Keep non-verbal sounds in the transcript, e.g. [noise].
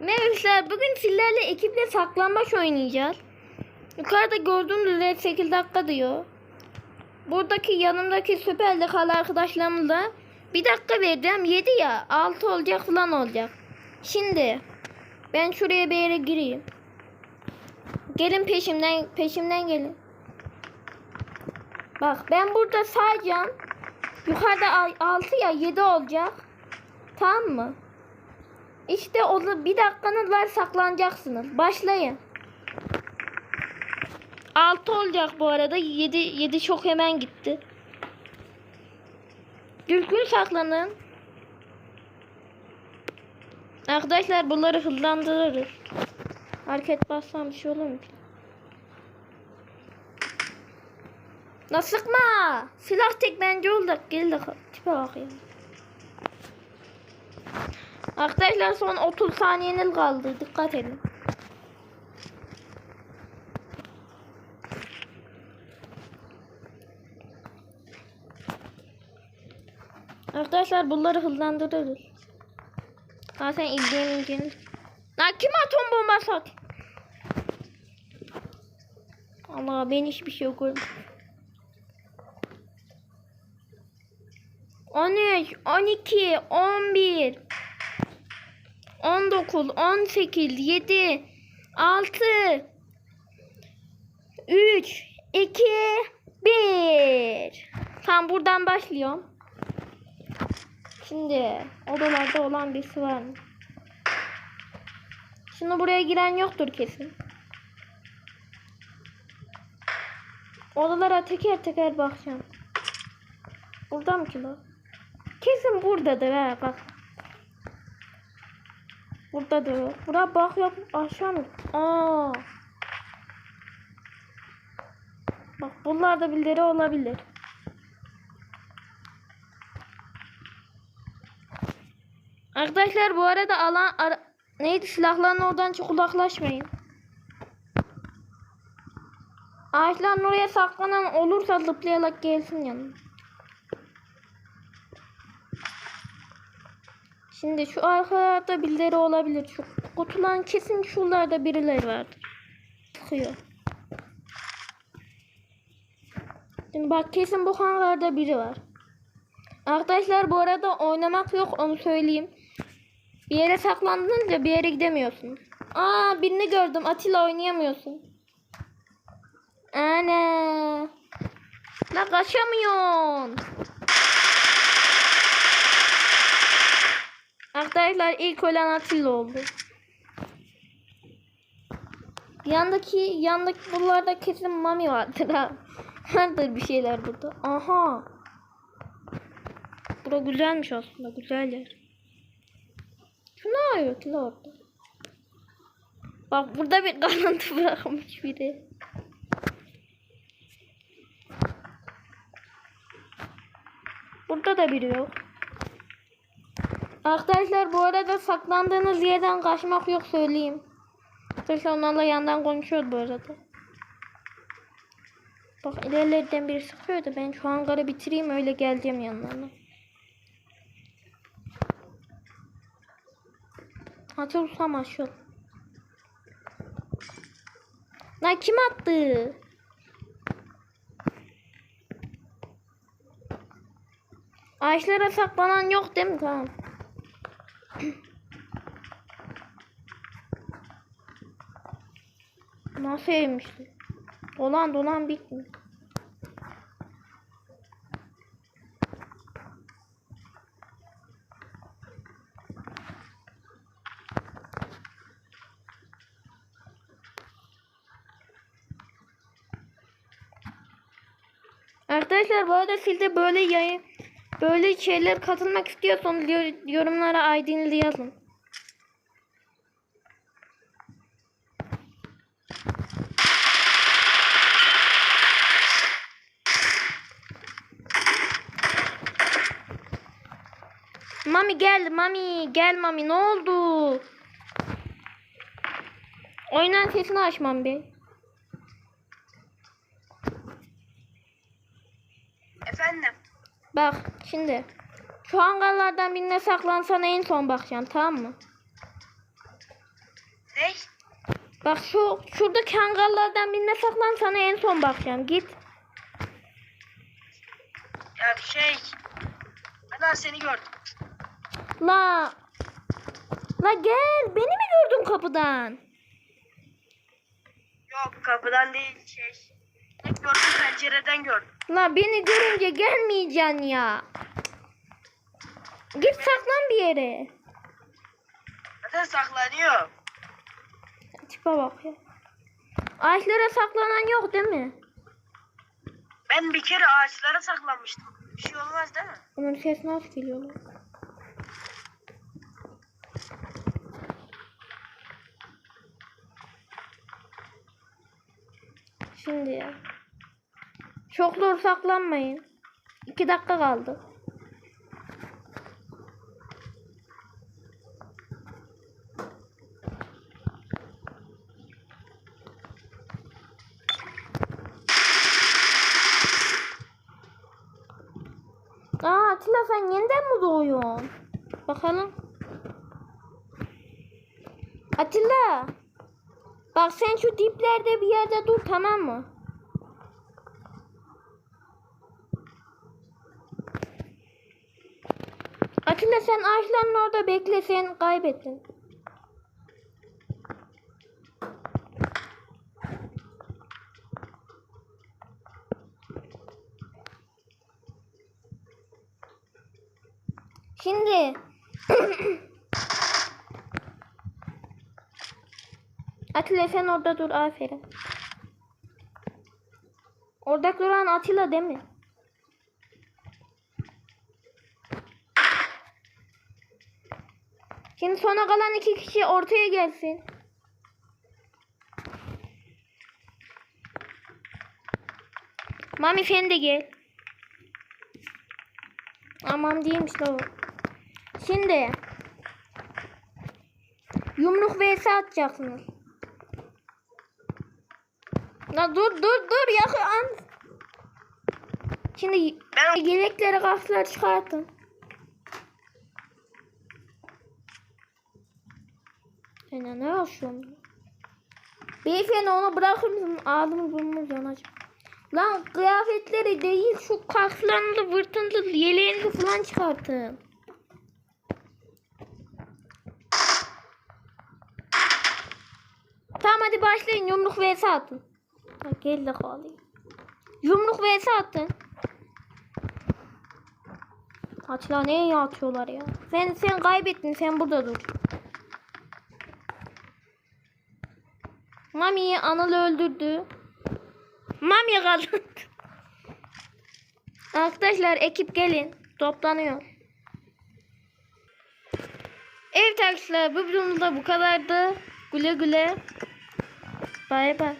Merhabalar bugün sizlerle ekiple saklambaç oynayacağız. Yukarıda gördüğünüz üzere 8 dakika diyor. Buradaki yanımdaki süper likalı arkadaşlarımla bir dakika vereceğim 7 ya 6 olacak falan olacak. Şimdi ben şuraya bir yere gireyim. Gelin peşimden peşimden gelin. Bak ben burada sayacağım. Yukarıda 6 ya 7 olacak. Tamam mı? İşte o bir dakikanız var saklanacaksınız. Başlayın. 6 olacak bu arada. 7 7 çok hemen gitti. Düzgün saklanın. Arkadaşlar bunları hızlandırırız. Hareket bassam bir şey olur mu? Sıkma. Silah tek bence oldu. Gel de tipe bak ya. Arkadaşlar son 30 saniyeniz kaldı. Dikkat edin. Arkadaşlar bunları hızlandırırız. Zaten izleyemeyeceğiniz. Lan kim atom bombası at? Allah ben hiçbir şey görmedim. 13, 12, 11, 19, 18, 7, 6, 3, 2, 1. Tam buradan başlıyorum. Şimdi odalarda olan birisi var mı? Şimdi buraya giren yoktur kesin. Odalara teker teker bakacağım. Burada mı ki bu? Kesin buradadır ha bak. Buradadır. o. Bura bak yok aşağı mı? Aa. Bak bunlarda birileri olabilir. Arkadaşlar bu arada alan ara, neydi silahların oradan çok uzaklaşmayın. Ağaçların oraya saklanan olursa zıplayarak gelsin yanına. Şimdi şu arkalarda birileri olabilir. Şu kutuların kesin şuralarda birileri vardır. Sıkıyor. Şimdi bak kesin bu hangarda biri var. Arkadaşlar bu arada oynamak yok onu söyleyeyim. Bir yere saklandınca bir yere gidemiyorsun. Aa birini gördüm. Atilla oynayamıyorsun. Ana. La kaçamıyorsun. Arkadaşlar ilk ölen Atilla oldu. Yandaki yandaki buralarda kesin mami vardır ha. [laughs] Vardır bir şeyler burada. Aha. Bura güzelmiş aslında güzel yer. Şu ne arıyor ki orada? Bak burada bir kalıntı [laughs] bırakmış biri. Burada da biri yok. Arkadaşlar bu arada saklandığınız yerden kaçmak yok söyleyeyim. Arkadaşlar onlarla yandan konuşuyoruz bu arada. Bak ilerlerden biri sıkıyor da ben şu hangarı bitireyim öyle geleceğim yanlarına. Açılsam açıl. Lan kim attı? Ağaçlara saklanan yok değil mi? Tamam. Nasıl evmişti? Dolan dolan bitmiyor. Arkadaşlar bu arada siz de böyle yayın böyle şeyler katılmak istiyorsanız yor- yorumlara ID'nizi yazın. Mami gel Mami gel Mami ne oldu? Oynan sesini açmam be. Efendim. Bak şimdi. Şu hangarlardan birine saklansan en son bakacaksın tamam mı? Ne? Bak şu şuradaki hangarlardan birine saklan sana en son bakacağım. Git. Ya şey. Ben seni gördüm. La. La gel. Beni mi gördün kapıdan? Yok kapıdan değil şey. Tek gördüm pencereden gördüm. La beni görünce gelmeyeceksin ya. Git saklan bir yere. Zaten saklanıyor. Tipe bak ya. Ağaçlara saklanan yok değil mi? Ben bir kere ağaçlara saklanmıştım. Bir şey olmaz değil mi? Bunun sesi nasıl geliyor lan? Şimdi ya. Çok zor saklanmayın. İki dakika kaldı. Aa Atilla sen yeniden mi doğuyorsun? Bakalım. Atilla. Bak sen şu diplerde bir yerde dur tamam mı? Atilla sen ağaçların orada bekle sen kaybettin. Şimdi Atilla sen orada dur aferin. Orada duran Atilla değil mi? Şimdi sona kalan iki kişi ortaya gelsin. Mami sen de gel. Aman değilmiş la. Şimdi yumruk vs atacaksınız. La dur dur dur yakın. Şimdi Ben yelekleri kasları çıkartın. Sen ne yaşıyorsun? Beyefendi onu bırakır mısın? Ağzımı burnumu yanacak. Lan kıyafetleri değil şu kaslarını vırtındı yeleğini falan çıkartın. Tamam hadi başlayın yumruk vs atın. Ha, gel de kalayım. Yumruk vs atın. Atla neye atıyorlar ya? Sen sen kaybettin sen burada dur. Mami'yi Anıl öldürdü. Mami kazandı. Arkadaşlar ekip gelin. Toplanıyor. Evet arkadaşlar bu videomuz bu kadardı. Güle güle. Bay bay.